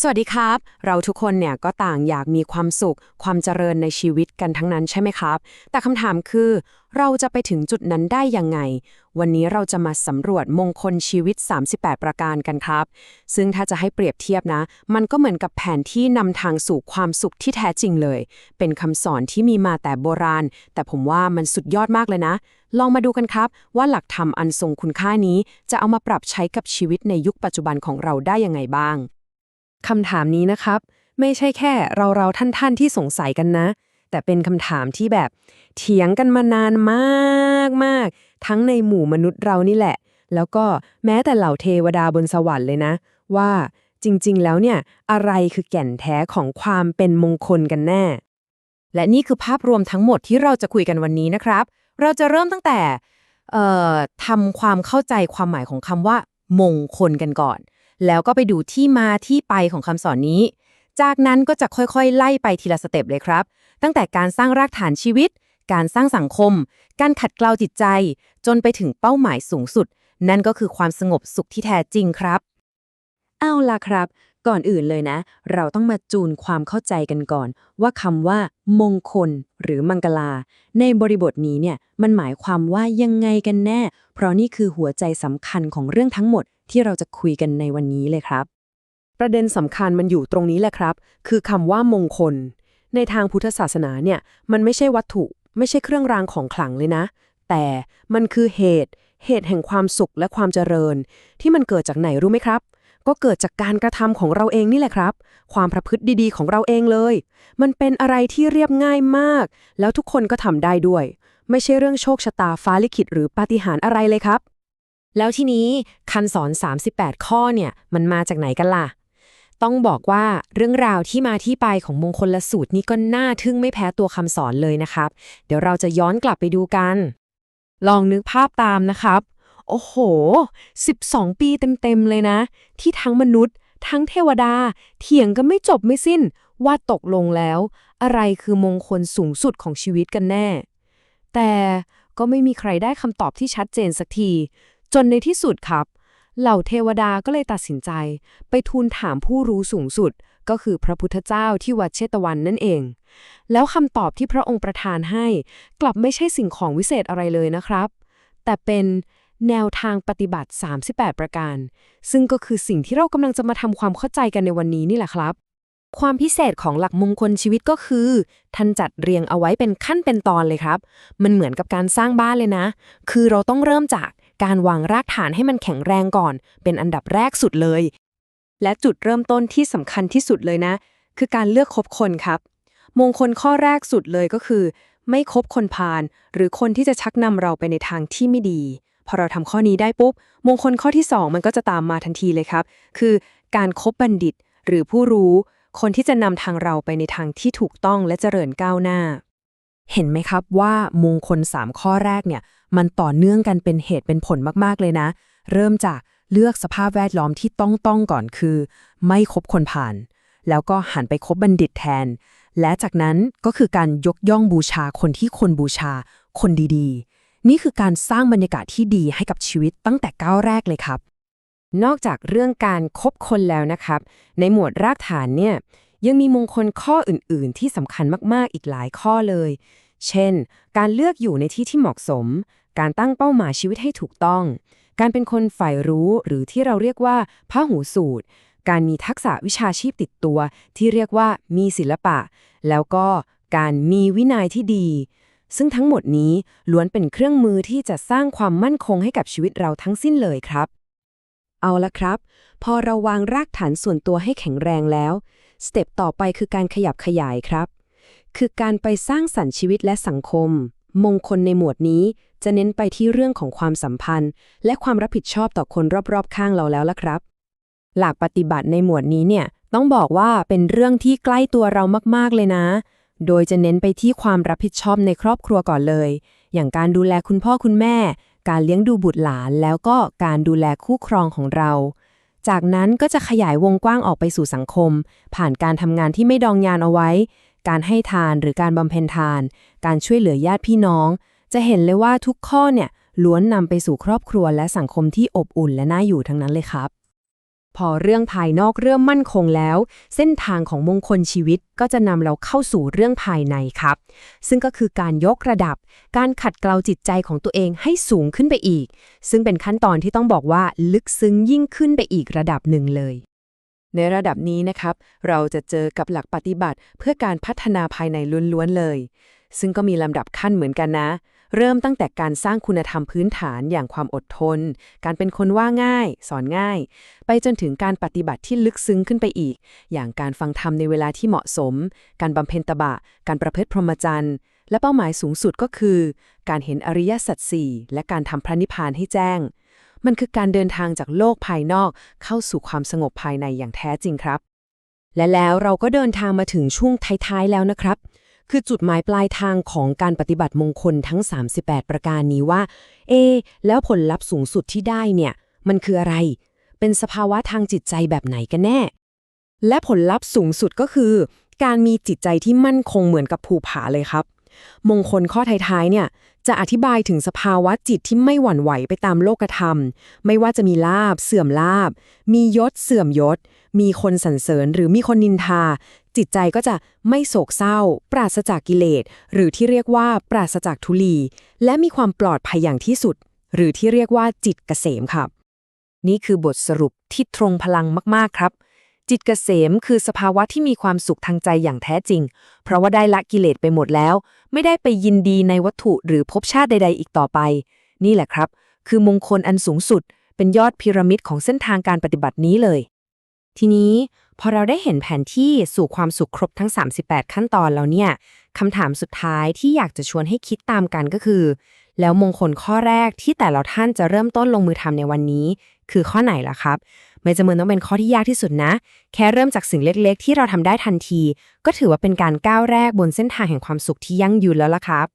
สวัสดีครับ เราทุกคนเนี่ยก็ต่างอยากมีความสุข ความเจริญในชีวิตกันทั้งนั้นใช่ไหมครับ แต่คำถามคือ เราจะไปถึงจุดนั้นได้ยังไง วันนี้เราจะมาสำรวจมงคลชีวิต 38 ประการกันครับ ซึ่งถ้าจะให้เปรียบเทียบนะ มันก็เหมือนกับแผนที่นำทางสู่ความสุขที่แท้จริงเลย เป็นคำสอนที่มีมาแต่โบราณ แต่ผมว่ามันสุดยอดมากเลยนะ ลองมาดูกันครับ ว่าหลักธรรมอันทรงคุณค่านี้ จะเอามาปรับใช้กับชีวิตในยุคปัจจุบันของเราได้ยังไงบ้าง คำถามนี้นะครับ ไม่ใช่แค่เราเราท่านท่านที่สงสัยกันนะ แต่เป็นคำถามที่แบบเถียงกันมานานมากมากทั้งในหมู่มนุษย์เรานี่แหละ แล้วก็แม้แต่เหล่าเทวดาบนสวรรค์เลยนะ ว่าจริงๆ แล้วเนี่ยอะไรคือแก่นแท้ของความเป็นมงคลกันแน่ และนี่คือภาพรวมทั้งหมดที่เราจะคุยกันวันนี้นะครับ เราจะเริ่มตั้งแต่ทำความเข้าใจความหมายของคำว่า มงคลกันก่อน แล้วก็ไปดูที่มาที่ไปของคำสอนนี้ จากนั้นก็จะค่อยๆ ไล่ไปทีละสเต็ปเลยครับ ตั้งแต่การสร้างรากฐานชีวิต การสร้างสังคม การขัดเกลาจิตใจ จนไปถึงเป้าหมายสูงสุด นั่นก็คือความสงบสุขที่แท้จริงครับ เอาล่ะครับ ก่อนอื่นเลยนะ เราต้องมาจูนความเข้าใจกันก่อน ว่าคำว่า มงคล หรือมังกลา ในบริบทนี้เนี่ยมันหมายความว่ายังไงกันแน่ เพราะนี่คือหัวใจสำคัญของเรื่องทั้งหมด ที่เราจะคุยกันในวันนี้เลยครับ ประเด็นสำคัญมันอยู่ตรงนี้แหละครับ คือคำว่ามงคล ในทางพุทธศาสนาเนี่ย มันไม่ใช่วัตถุ ไม่ใช่เครื่องรางของขลังเลยนะ แต่มันคือเหตุ เหตุแห่งความสุขและความเจริญ ที่มันเกิดจากไหนรู้ไหมครับก็เกิดจากการกระทำของเราเองนี่แหละครับ ความประพฤติดีๆ ของเราเองเลย มันเป็นอะไรที่เรียบง่ายมาก แล้วทุกคนก็ทำได้ด้วย ไม่ใช่เรื่องโชคชะตาฟ้าลิขิตหรือปาฏิหาริย์อะไรเลยครับ แล้วทีนี้คันสอน 38 ข้อเนี่ยมันมาจากไหนกันล่ะ ต้องบอกว่าเรื่องราวที่มาที่ไปของมงคลละสูตรนี้ก็น่าทึ่งไม่แพ้ตัวคำสอนเลยนะครับ เดี๋ยวเราจะย้อนกลับไปดูกัน ลองนึกภาพตามนะครับ โอ้โห 12 ปีเต็มๆเลยนะ ที่ทั้งมนุษย์ ทั้งเทวดา เถียงกันไม่จบไม่สิ้นว่าตกลงแล้ว อะไรคือมงคลสูงสุดของชีวิตกันแน่ แต่ก็ไม่มีใครได้คำตอบที่ชัดเจนสักที จนในที่สุดครับ เหล่าเทวดาก็เลยตัดสินใจ ไปทูลถามผู้รู้สูงสุด ก็คือพระพุทธเจ้าที่วัดเชตวันนั่นเอง แล้วคำตอบที่พระองค์ประทานให้ กลับไม่ใช่สิ่งของวิเศษอะไรเลยนะครับ แต่เป็นแนวทางปฏิบัติ 38 ประการ ซึ่งก็คือสิ่งที่เรากำลังจะมาทำความเข้าใจกันในวันนี้นี่แหละครับ ความพิเศษของหลักมงคลชีวิตก็คือ ท่านจัดเรียงเอาไว้เป็นขั้นเป็นตอนเลยครับ มันเหมือนกับการสร้างบ้านเลยนะ คือเราต้องเริ่มจาก การวางรากฐานให้มันแข็งแรงก่อน เป็นอันดับแรกสุดเลย และจุดเริ่มต้นที่สำคัญที่สุดเลยนะ คือการเลือกคบคนครับ มงคลข้อแรกสุดเลยก็คือ ไม่คบคนพาลหรือคนที่จะชักนำเราไปในทางที่ไม่ดี พอเราทำข้อนี้ได้ปุ๊บ มงคลข้อที่ 2 มันก็จะตามมาทันทีเลยครับ คือการคบบัณฑิต หรือผู้รู้ คนที่จะนำทางเราไปในทางที่ถูกต้องและเจริญก้าวหน้า เห็นไหมครับว่ามงคล 3 ข้อแรกเนี่ยมันต่อเนื่องกันเป็นเหตุเป็นผลมากๆเลยนะ เริ่มจากเลือกสภาพแวดล้อมที่ต้องต้องก่อนคือ ไม่คบคนผ่าน แล้วก็หันไปคบบัณฑิตแทน และจากนั้นก็คือการยกย่องบูชาคนที่คนบูชา คนดีๆ นี่คือการสร้างบรรยากาศที่ดีให้กับชีวิตตั้งแต่ก้าวแรกเลยครับ นอกจากเรื่องการคบคนแล้วนะครับ ในหมวดรากฐานเนี่ย ยังมีมงคลข้ออื่น ๆ ที่สำคัญมาก ๆ อีกหลายข้อเลย เช่น การเลือกอยู่ในที่ที่เหมาะสม การตั้งเป้าหมายชีวิตให้ถูกต้อง การเป็นคนใฝ่รู้หรือที่เราเรียกว่าพหูสูตร การมีทักษะวิชาชีพติดตัว ที่เรียกว่ามีศิลปะ แล้วก็การมีวินัยที่ดี ซึ่งทั้งหมดนี้ล้วนเป็นเครื่องมือที่จะสร้างความมั่นคงให้กับชีวิตเราทั้งสิ้นเลยครับ เอาละครับ พอเราวางรากฐานส่วนตัวให้แข็งแรงแล้ว สเต็ปต่อไปคือการขยับขยายครับ คือการไปสร้างสรรค์ชีวิตและสังคม มงคลในหมวดนี้จะเน้นไปที่เรื่องของความสัมพันธ์ และความรับผิดชอบต่อคนรอบๆ ข้างเราแล้วล่ะครับ หลักปฏิบัติในหมวดนี้เนี่ยต้องบอกว่าเป็นเรื่องที่ใกล้ตัวเรามากๆเลยนะ โดยจะเน้นไปที่ความรับผิดชอบในครอบครัวก่อนเลย อย่างการดูแลคุณพ่อคุณแม่ การเลี้ยงดูบุตรหลาน แล้วก็การดูแลคู่ครองของเรา จากนั้นก็จะขยายวงกว้างออกไปสู่สังคม ผ่านการทำงานที่ไม่ดองยานเอาไว้ การให้ทานหรือการบำเพ็ญทาน การช่วยเหลือญาติพี่น้อง จะเห็นเลยว่าทุกข้อเนี่ยล้วนนำไปสู่ครอบครัวและสังคมที่อบอุ่นและน่าอยู่ทั้งนั้นเลยครับ พอเรื่องภายนอกเริ่มมั่นคงแล้ว เส้นทางของมงคลชีวิตก็จะนำเราเข้าสู่เรื่องภายในครับ ซึ่งก็คือการยกระดับ การขัดเกลาจิตใจของตัวเองให้สูงขึ้นไปอีก ซึ่งเป็นขั้นตอนที่ต้องบอกว่าลึกซึ้งยิ่งขึ้นไปอีกระดับหนึ่งเลย ในระดับนี้นะครับ เราจะเจอกับหลักปฏิบัติเพื่อการพัฒนาภายในล้วนๆเลย ซึ่งก็มีลำดับขั้นเหมือนกันนะ เริ่มตั้งแต่การสร้างคุณธรรมพื้นฐานอย่างความอดทน การเป็นคนว่าง่าย สอนง่าย ไปจนถึงการปฏิบัติที่ลึกซึ้งขึ้นไปอีก อย่างการฟังธรรมในเวลาที่เหมาะสม การบำเพ็ญตบะ การประพฤติพรหมจรรย์ และเป้าหมายสูงสุดก็คือ การเห็นอริยสัจสี่และการทำพระนิพพานให้แจ้ง มันคือการเดินทางจากโลกภายนอกเข้าสู่ความสงบภายในอย่างแท้จริงครับ และแล้วเราก็เดินทางมาถึงช่วงท้ายๆแล้วนะครับ คือจุดหมายปลายทางของการปฏิบัติมงคลทั้ง 38 ประการนี้ว่า เอ แล้วผลลัพธ์สูงสุดที่ได้เนี่ย มันคืออะไร เป็นสภาวะทางจิตใจแบบไหนกันแน่ และผลลัพธ์สูงสุดก็คือ การมีจิตใจที่มั่นคงเหมือนกับภูผาเลยครับ มงคลข้อท้ายๆเนี่ยจะอธิบายถึงสภาวะจิตที่ไม่หวั่นไหวไปตามโลกธรรม ไม่ว่าจะมีลาบ เสื่อมลาบ มียศ เสื่อมยศ มีคนสรรเสริญหรือมีคนนินทา จิตใจก็จะไม่โศกเศร้า ปราศจากกิเลส หรือที่เรียกว่าปราศจากทุลี และมีความปลอดภัยอย่างที่สุด หรือที่เรียกว่าจิตเกษมครับ นี่คือบทสรุปที่ตรงพลังมากๆครับ จิตเกษมคือสภาวะที่มีความสุขทางใจอย่างแท้จริง เพราะว่าได้ละกิเลสไปหมดแล้ว ไม่ได้ไปยินดีในวัตถุหรือภพชาติใด ๆ อีกต่อไป นี่แหละครับ คือมงคลอันสูงสุด เป็นยอดพีระมิดของเส้นทางการปฏิบัตินี้เลยทีนี้พอเราได้เห็นแผนที่สู่ความสุขครบทั้ง 38 ขั้นตอนแล้วเนี่ยคำถามสุดท้ายที่อยากจะชวนให้คิดตามกันก็คือ แล้วมงคลข้อแรกที่แต่ละท่านจะเริ่มต้นลงมือทำในวันนี้ คือข้อไหนล่ะครับ ไม่จำเป็นต้องเป็นข้อที่ยากที่สุดนะ แค่เริ่มจากสิ่งเล็กๆ ที่เราทำได้ทันที ก็ถือว่าเป็นการก้าวแรกบนเส้นทางแห่งความสุขที่ยั่งยืนแล้วล่ะครับ